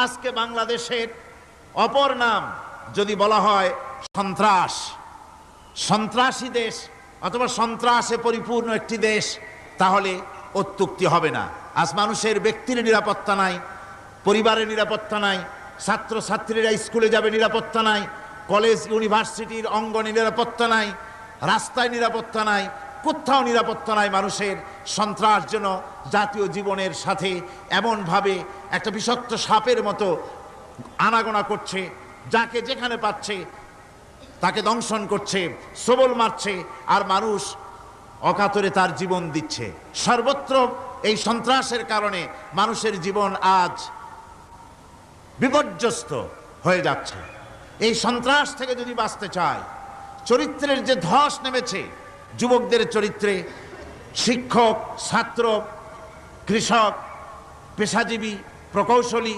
আজকে বাংলাদেশের অপর নাম যদি বলা হয় সন্ত্রাস। সন্ত্রাসী দেশ অথবা সন্ত্রাসে পরিপূর্ণ একটি দেশ, তাহলে অত্যুক্তি হবে না। আজ মানুষের ব্যক্তির নিরাপত্তা নাই, পরিবারের নিরাপত্তা নাই ছাত্র ছাত্রীরা স্কুলে যাবে নিরাপত্তা নাই, কলেজ, ইউনিভার্সিটির অঙ্গনে নিরাপত্তা নাই, রাস্তায় নিরাপত্তা নাই কোথাও নিরাপত্তা নাই মানুষের সন্ত্রাস যেন জাতীয় জীবনের সাথে এমনভাবে একটা বিষাক্ত সাপের মতো আনাগোনা করছে, যাকে যেখানে পাচ্ছে তাকে দংশন করছে, সবল মারছে, আর মানুষ অকাতরে তার জীবন দিচ্ছে। সর্বত্র এই সন্ত্রাসের কারণে মানুষের জীবন আজ বিপর্যস্ত হয়ে যাচ্ছে। এই সন্ত্রাস থেকে যদি বাঁচতে চায়, চরিত্রের যে ধস নেমেছে যুবকদের চরিত্রে শিক্ষক ছাত্র কৃষক পেশাজীবী প্রকৌশলী